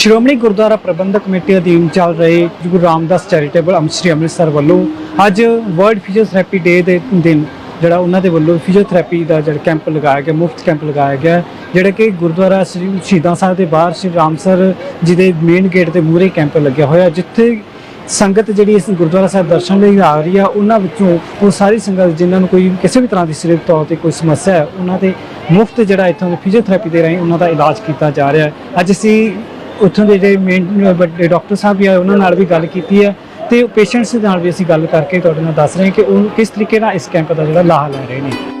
ਸ਼੍ਰੋਮਣੀ ਗੁਰਦੁਆਰਾ ਪ੍ਰਬੰਧਕ committee ਅਧੀਨ ਚੱਲ ਰਹੇ ਗੁਰੂ ਰਾਮਦਾਸ ਚੈਰੀਟੇਬਲ ਅੰਮ੍ਰਿਤਸਰ ਅੰਮ੍ਰਿਤਸਰ ਵੱਲੋਂ ਅੱਜ ਵਰਲਡ ਫਿਜ਼ੀਓਥੈਰੇਪੀ ਡੇ ਦੇ ਦਿਨ ਜਿਹੜਾ ਉਹਨਾਂ ਦੇ ਵੱਲੋਂ ਫਿਜ਼ੀਓਥੈਰੇਪੀ ਦਾ ਜਿਹੜਾ ਕੈਂਪ ਲਗਾਇਆ ਗਿਆ, ਮੁਫਤ ਕੈਂਪ ਲਗਾਇਆ ਗਿਆ, ਜਿਹੜਾ ਕਿ ਗੁਰਦੁਆਰਾ ਸ੍ਰੀ ਸ਼ਹੀਦਾਂ ਸਾਹਿਬ ਦੇ ਬਾਹਰ ਸ੍ਰੀ ਰਾਮਸਰ ਜੀ ਦੇ ਮੇਨ ਗੇਟ ਦੇ ਮੂਹਰੇ ਕੈਂਪ ਲੱਗਿਆ ਹੋਇਆ, ਜਿੱਥੇ ਸੰਗਤ ਜਿਹੜੀ ਇਸ ਗੁਰਦੁਆਰਾ ਸਾਹਿਬ ਦਰਸ਼ਨ ਲਈ ਆ ਰਹੀ ਆ, ਉਹਨਾਂ ਵਿੱਚੋਂ ਉਹ ਸਾਰੀ ਸੰਗਤ ਜਿਨ੍ਹਾਂ ਨੂੰ ਕੋਈ ਕਿਸੇ ਵੀ ਤਰ੍ਹਾਂ ਦੀ ਸਰੀਰਕ ਤੌਰ ਤੇ ਕੋਈ ਸਮੱਸਿਆ ਹੈ, ਉਹਨਾਂ ਦੇ ਮੁਫਤ ਜਿਹੜਾ ਇੱਥੋਂ ਫਿਜ਼ੀਓਥੈਰੇਪੀ ਦੇ ਰਾਹੀਂ ਉਹਨਾਂ ਦਾ ਇਲਾਜ ਕੀਤਾ ਜਾ ਰਿਹਾ ਹੈ। ਅੱਜ ਅਸੀਂ ਉੱਥੋਂ ਦੇ ਜਿਹੜੇ ਮੇਨ ਵੱਡੇ ਡਾਕਟਰ ਸਾਹਿਬ ਵੀ ਆਏ ਉਹਨਾਂ ਨਾਲ ਵੀ ਗੱਲ ਕੀਤੀ ਹੈ ਤੇ ਪੇਸ਼ੈਂਟਸ ਦੇ ਨਾਲ ਵੀ ਅਸੀਂ ਗੱਲ ਕਰਕੇ ਤੁਹਾਡੇ ਨਾਲ ਦੱਸ ਰਹੇ ਹਾਂ ਕਿ ਉਹ ਕਿਸ ਤਰੀਕੇ ਨਾਲ ਇਸ ਕੈਂਪ ਦਾ ਜਿਹੜਾ ਲਾਹਾ ਲੈ ਰਹੇ ਨੇ।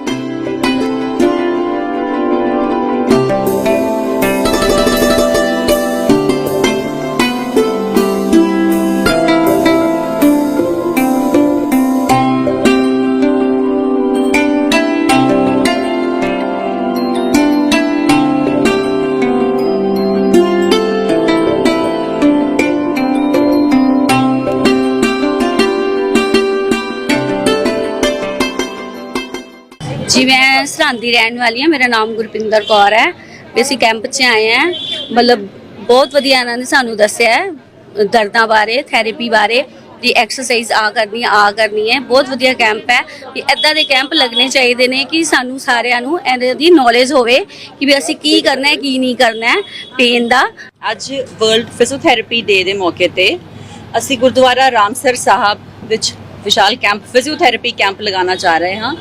ਜੀ, ਮੈਂ ਸਰਹੰਦ ਦੀ ਰਹਿਣ ਵਾਲੀ ਹਾਂ। ਮੇਰਾ ਨਾਮ ਗੁਰਪਿੰਦਰ ਕੌਰ ਹੈ। ਵੀ ਅਸੀਂ ਕੈਂਪ 'ਚ ਆਏ ਹਾਂ। ਮਤਲਬ ਬਹੁਤ ਵਧੀਆ ਇਹਨਾਂ ਨੇ ਸਾਨੂੰ ਦੱਸਿਆ ਹੈ, ਦਰਦਾਂ ਬਾਰੇ ਥੈਰੇਪੀ ਬਾਰੇ ਦੀ ਐਕਸਰਸਾਈਜ਼ ਆ ਕਰਨੀ ਹੈ, ਆ ਕਰਨੀ ਹੈ। ਬਹੁਤ ਵਧੀਆ ਕੈਂਪ ਹੈ। ਵੀ ਇਦਾਂ ਦੇ ਕੈਂਪ ਲੱਗਣੇ ਚਾਹੀਦੇ ਨੇ ਕਿ ਸਾਨੂੰ ਸਾਰਿਆਂ ਨੂੰ ਇਹਦੇ ਦੀ ਨੌਲੇਜ ਹੋਵੇ ਕਿ ਵੀ ਅਸੀਂ ਕੀ ਕਰਨਾ ਹੈ, ਕੀ ਨਹੀਂ ਕਰਨਾ ਹੈ ਪੇਨ ਦਾ। ਅੱਜ ਵਰਲਡ ਫਿਜ਼ੀਓਥੈਰੇਪੀ ਡੇ ਦੇ ਮੌਕੇ ਤੇ ਅਸੀਂ ਗੁਰਦੁਆਰਾ ਰਾਮਸਰ ਸਾਹਿਬ ਵਿੱਚ ਵਿਸ਼ਾਲ ਕੈਂਪ ਫਿਜ਼ੀਓਥੈਰੇਪੀ ਕੈਂਪ ਲਗਾਉਣਾ ਚਾਹ ਰਹੇ ਹਾਂ।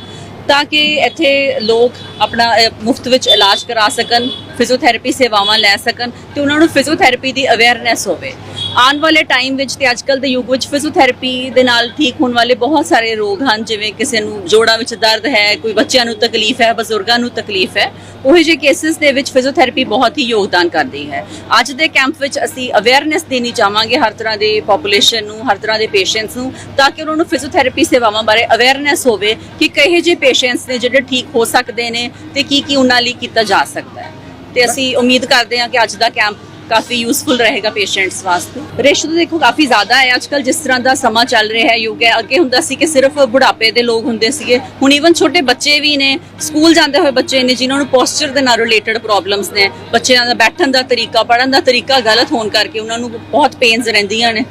ਤਾਂ ਕਿ ਇੱਥੇ ਲੋਕ ਆਪਣਾ ਮੁਫਤ ਵਿੱਚ ਇਲਾਜ ਕਰਾ ਸਕਣ। ਫਿਜ਼ੀਓਥੈਰੇਪੀ ਸੇਵਾਵਾਂ ਲੈ ਸਕਣ ਤੇ ਉਹਨਾਂ ਨੂੰ ਫਿਜ਼ੀਓਥੈਰੇਪੀ ਦੀ ਅਵੇਅਰਨੈਸ ਹੋਵੇ। ਆਉਣ ਵਾਲੇ ਟਾਈਮ ਵਿੱਚ ਤੇ ਅੱਜਕੱਲ ਦੇ ਯੁੱਗ ਵਿੱਚ ਫਿਜ਼ੀਓਥੈਰੇਪੀ ਦੇ ਨਾਲ ਠੀਕ ਹੋਣ ਵਾਲੇ ਬਹੁਤ ਸਾਰੇ ਰੋਗ ਹਨ, ਜਿਵੇਂ ਕਿਸੇ ਨੂੰ ਜੋੜਾਂ ਵਿੱਚ ਦਰਦ ਹੈ, ਕੋਈ ਬੱਚਿਆਂ ਨੂੰ ਤਕਲੀਫ ਹੈ, ਬਜ਼ੁਰਗਾਂ ਨੂੰ ਤਕਲੀਫ ਹੈ, ਉਹ ਜਿਹੇ ਕੇਸਿਸ ਦੇ ਵਿੱਚ ਫਿਜ਼ੀਓਥੈਰੇਪੀ ਬਹੁਤ ਹੀ ਯੋਗਦਾਨ ਕਰਦੀ ਹੈ। ਅੱਜ ਦੇ ਕੈਂਪ ਵਿੱਚ ਅਸੀਂ ਅਵੇਅਰਨੈਸ ਦੇਣੀ ਚਾਹਾਂਗੇ ਹਰ ਤਰ੍ਹਾਂ ਦੇ ਪੋਪੂਲੇਸ਼ਨ ਨੂੰ, ਹਰ ਤਰ੍ਹਾਂ ਦੇ ਪੇਸ਼ੈਂਟਸ ਨੂੰ, ਤਾਂ ਕਿ ਉਹਨਾਂ ਨੂੰ ਫਿਜ਼ੀਓਥੈਰੇਪੀ ਸੇਵਾਵਾਂ ਬਾਰੇ ਅਵੇਅਰਨੈਸ ਹੋਵੇ ਕਿ ਕਿਹੋ ਜਿਹੇ ਪੇਸ਼ੈਂਟਸ ਨੇ ਜਿਹੜੇ ਠੀਕ ਹੋ ਸਕਦੇ ਨੇ ਤੇ ਕੀ ਕੀ ਉਹਨਾਂ ਲਈ ਕੀਤਾ ਜਾ ਸਕਦਾ ਹੈ। ਤੇ ਅਸੀਂ ਉਮੀਦ ਕਰਦੇ ਹਾਂ ਕਿ ਅੱਜ ਦਾ ਕੈਂਪ ਕਾਫੀ ਯੂਸਫੁਲ ਰਹੇਗਾ ਪੇਸ਼ੈਂਟਸ ਵਾਸਤੇ। ਰੇਸ਼ੋ ਦੇਖੋ ਕਾਫੀ ਜ਼ਿਆਦਾ ਹੈ। ਅੱਜਕੱਲ ਜਿਸ ਤਰ੍ਹਾਂ ਦਾ ਸਮਾਂ ਚੱਲ ਰਿਹਾ ਹੈ, ਯੁੱਗ ਹੈ, ਅੱਗੇ ਹੁੰਦਾ ਸੀ ਕਿ ਸਿਰਫ ਬੁਢਾਪੇ ਦੇ ਲੋਕ ਹੁੰਦੇ ਸੀਗੇ। ਹੁਣ ਈਵਨ ਛੋਟੇ ਬੱਚੇ ਵੀ ਨੇ, ਸਕੂਲ ਜਾਂਦੇ ਹੋਏ ਬੱਚੇ ਨੇ, ਜਿਨ੍ਹਾਂ ਨੂੰ ਪੋਸਚਰ ਦੇ ਨਾਲ ਰਿਲੇਟਡ ਪ੍ਰੋਬਲਮਸ ਨੇ। ਬੱਚਿਆਂ ਦਾ ਬੈਠਣ ਦਾ ਤਰੀਕਾ ਪੜਨ ਦਾ ਤਰੀਕਾ ਗਲਤ ਹੋਣ ਕਰਕੇ ਉਹਨਾਂ ਨੂੰ ਬਹੁਤ ਪੇਨਸ ਰਹਿੰਦੀਆਂ ਨੇ।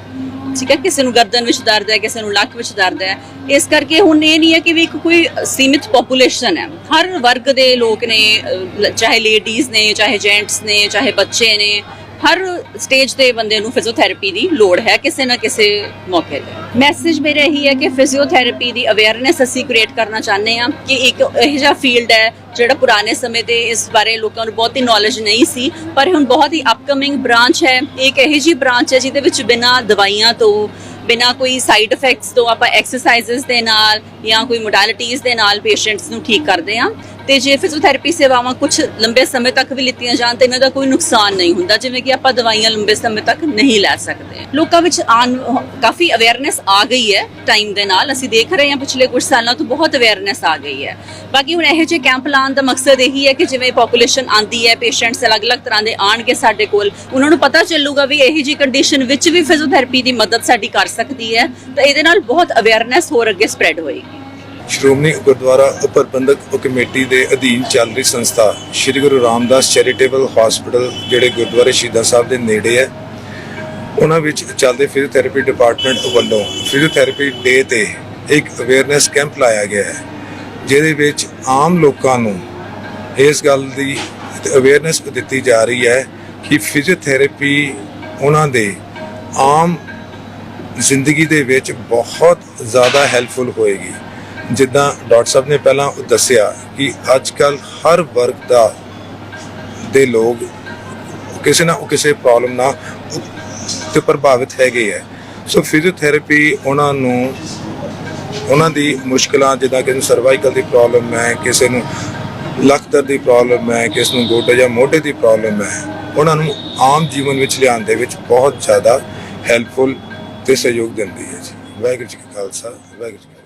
ਠੀਕ ਹੈ? ਕਿਸੇ ਨੂੰ ਗਰਦਨ ਵਿੱਚ ਦਰਦ ਹੈ, ਕਿਸੇ ਨੂੰ ਲੱਕ ਵਿੱਚ ਦਰਦ ਹੈ। ਇਸ ਕਰਕੇ ਹੁਣ ਇਹ ਨਹੀਂ ਹੈ ਕਿ ਵੀ ਇੱਕ ਕੋਈ ਸੀਮਿਤ ਪੋਪੂਲੇਸ਼ਨ ਹੈ। ਹਰ ਵਰਗ ਦੇ ਲੋਕ ਨੇ ਚਾਹੇ ਲੇਡੀਜ਼ ਨੇ, ਚਾਹੇ ਜੈਂਟਸ ਨੇ, ਚਾਹੇ ਬੱਚੇ ਨੇ, ਹਰ ਸਟੇਜ ਤੇ ਬੰਦੇ ਨੂੰ ਫਿਜ਼ੀਓਥੈਰੇਪੀ ਦੀ ਲੋੜ ਹੈ, ਕਿਸੇ ਨਾ ਕਿਸੇ ਮੌਕੇ ਤੇ। ਮੈਸੇਜ ਮੇਰਾ ਇਹੀ ਹੈ ਕਿ ਫਿਜ਼ੀਓਥੈਰੇਪੀ ਦੀ ਅਵੇਅਰਨੈਸ ਅਸੀਂ ਕ੍ਰੀਏਟ ਕਰਨਾ ਚਾਹੁੰਦੇ ਹਾਂ ਕਿ ਇੱਕ ਇਹੋ ਜਿਹਾ ਫੀਲਡ ਹੈ ਜਿਹੜਾ ਪੁਰਾਣੇ ਸਮੇਂ ਤੇ ਇਸ ਬਾਰੇ ਲੋਕਾਂ ਨੂੰ ਬਹੁਤੀ ਨੌਲੇਜ ਨਹੀਂ ਸੀ, ਪਰ ਹੁਣ ਬਹੁਤ ਹੀ ਅਪਕਮਿੰਗ ਬ੍ਰਾਂਚ ਹੈ। ਇੱਕ ਇਹੋ ਜਿਹੀ ਬ੍ਰਾਂਚ ਹੈ ਜਿਹਦੇ ਵਿੱਚ ਬਿਨਾਂ ਦਵਾਈਆਂ ਤੋਂ, ਬਿਨਾਂ ਕੋਈ ਸਾਈਡ ਇਫੈਕਟਸ ਤੋਂ ਆਪਾਂ ਐਕਸਰਸਾਈਜ਼ਸ ਦੇ ਨਾਲ ਜਾਂ ਕੋਈ ਮੋਡੈਲਿਟੀਜ਼ ਦੇ ਨਾਲ ਪੇਸ਼ੈਂਟਸ ਨੂੰ ਠੀਕ ਕਰਦੇ ਹਾਂ। ਤੇ ਜੇ ਫਿਜ਼ੀਓਥੈਰੇਪੀ ਸੇਵਾਵਾਂ ਕੁਝ ਲੰਬੇ ਸਮੇਂ ਤੱਕ ਵੀ ਲਿੱਤੀਆਂ ਜਾਣ ਤੇ ਇਹਨਾਂ ਦਾ ਕੋਈ ਨੁਕਸਾਨ ਨਹੀਂ ਹੁੰਦਾ, ਜਿਵੇਂ ਕਿ ਆਪਾਂ ਦਵਾਈਆਂ ਲੰਬੇ ਸਮੇਂ ਤੱਕ ਨਹੀਂ ਲੈ ਸਕਦੇ। ਲੋਕਾਂ ਵਿੱਚ ਆਨ ਕਾਫੀ ਅਵੇਅਰਨੈਸ ਆ ਗਈ ਹੈ ਟਾਈਮ ਦੇ ਨਾਲ। ਅਸੀਂ ਦੇਖ ਰਹੇ ਹਾਂ ਪਿਛਲੇ ਕੁਝ ਸਾਲਾਂ ਤੋਂ ਬਹੁਤ ਅਵੇਅਰਨੈਸ ਆ ਗਈ ਹੈ। ਬਾਕੀ ਹੁਣ ਇਹੋ ਜਿਹੇ ਕੈਂਪ ਲਾਉਣ ਦਾ ਮਕਸਦ ਇਹੀ ਹੈ ਕਿ ਜਿਵੇਂ ਪੋਪੂਲੇਸ਼ਨ ਆਂਦੀ ਹੈ ਪੇਸ਼ੈਂਟਸ ਅਲੱਗ-ਅਲੱਗ ਤਰ੍ਹਾਂ ਦੇ ਆਣਗੇ ਸਾਡੇ ਕੋਲ, ਉਹਨਾਂ ਨੂੰ ਪਤਾ ਚੱਲੂਗਾ ਵੀ ਇਹੋ ਜਿਹੀ ਕੰਡੀਸ਼ਨ ਵਿੱਚ ਵੀ ਫਿਜ਼ੀਓਥੈਰੇਪੀ ਦੀ ਮਦਦ ਸਾਡੀ ਕਰ ਸਕਦੀ ਹੈ। ਤਾਂ ਇਹਦੇ ਨਾਲ ਬਹੁਤ ਅਵੇਅਰਨੈਸ ਹੋਰ ਅੱਗੇ ਸਪਰੈਡ ਹੋਏਗੀ। ਸ਼੍ਰੋਮਣੀ ਗੁਰਦੁਆਰਾ ਪ੍ਰਬੰਧਕ ਕਮੇਟੀ ਦੇ ਅਧੀਨ ਚੱਲ ਰਹੀ ਸੰਸਥਾ ਸ੍ਰੀ ਗੁਰੂ ਰਾਮਦਾਸ ਚੈਰੀਟੇਬਲ ਹਸਪੀਟਲ, ਜਿਹੜੇ ਗੁਰਦੁਆਰੇ ਸ਼ਹੀਦਾਂ ਸਾਹਿਬ ਦੇ ਨੇੜੇ ਹੈ, ਉਹਨਾਂ ਵਿੱਚ ਚੱਲਦੇ ਫਿਜ਼ੀਓਥੈਰੇਪੀ ਡਿਪਾਰਟਮੈਂਟ ਵੱਲੋਂ ਫਿਜ਼ੀਓਥੈਰੇਪੀ ਡੇ ਤੇ ਇੱਕ ਅਵੇਅਰਨੈਸ ਕੈਂਪ ਲਾਇਆ ਗਿਆ ਹੈ, ਜਿਹਦੇ ਵਿੱਚ ਆਮ ਲੋਕਾਂ ਨੂੰ ਇਸ ਗੱਲ ਦੀ ਅਵੇਅਰਨੈਸ ਦਿੱਤੀ ਜਾ ਰਹੀ ਹੈ ਕਿ ਫਿਜ਼ੀਓਥੈਰੇਪੀ ਉਹਨਾਂ ਦੇ ਆਮ ਜ਼ਿੰਦਗੀ ਦੇ ਵਿੱਚ ਬਹੁਤ ਜ਼ਿਆਦਾ ਹੈਲਪਫੁਲ ਹੋਏਗੀ। ਜਿੱਦਾਂ ਡਾਕਟਰ ਸਾਹਿਬ ਨੇ ਪਹਿਲਾਂ ਦੱਸਿਆ ਕਿ ਅੱਜ ਕੱਲ ਹਰ ਵਰਗ ਦਾ ਦੇ ਲੋਕ ਕਿਸੇ ਨਾ ਕਿਸੇ ਪ੍ਰੋਬਲਮ ਨਾਲ ਤੇ ਪ੍ਰਭਾਵਿਤ ਹੈਗੇ ਹੈ ਸੋ ਫਿਜ਼ੀਓਥੈਰੇਪੀ ਉਹਨਾਂ ਨੂੰ, ਉਹਨਾਂ ਦੀ ਮੁਸ਼ਕਲਾਂ, ਜਿੱਦਾਂ ਕਿਸੇ ਨੂੰ ਸਰਵਾਈਕਲ ਦੀ ਪ੍ਰੋਬਲਮ ਹੈ, ਕਿਸੇ ਨੂੰ ਲੱਕ ਦਰਦ ਦੀ ਪ੍ਰੋਬਲਮ ਹੈ, ਕਿਸੇ ਨੂੰ ਗੋਡੇ ਜਾਂ ਮੋਢੇ ਦੀ ਪ੍ਰੋਬਲਮ ਹੈ, ਉਹਨਾਂ ਨੂੰ ਆਮ ਜੀਵਨ ਵਿੱਚ ਲਿਆਉਣ ਦੇ ਵਿੱਚ ਬਹੁਤ ਜ਼ਿਆਦਾ ਹੈਲਪਫੁਲ ਤੇ ਸਹਿਯੋਗ ਦਿੰਦੀ ਹੈ ਜੀ। ਵਾਹਿਗੁਰੂ ਜੀ ਕਾ ਖਾਲਸਾ, ਵਾਹਿਗੁਰੂ ਜੀ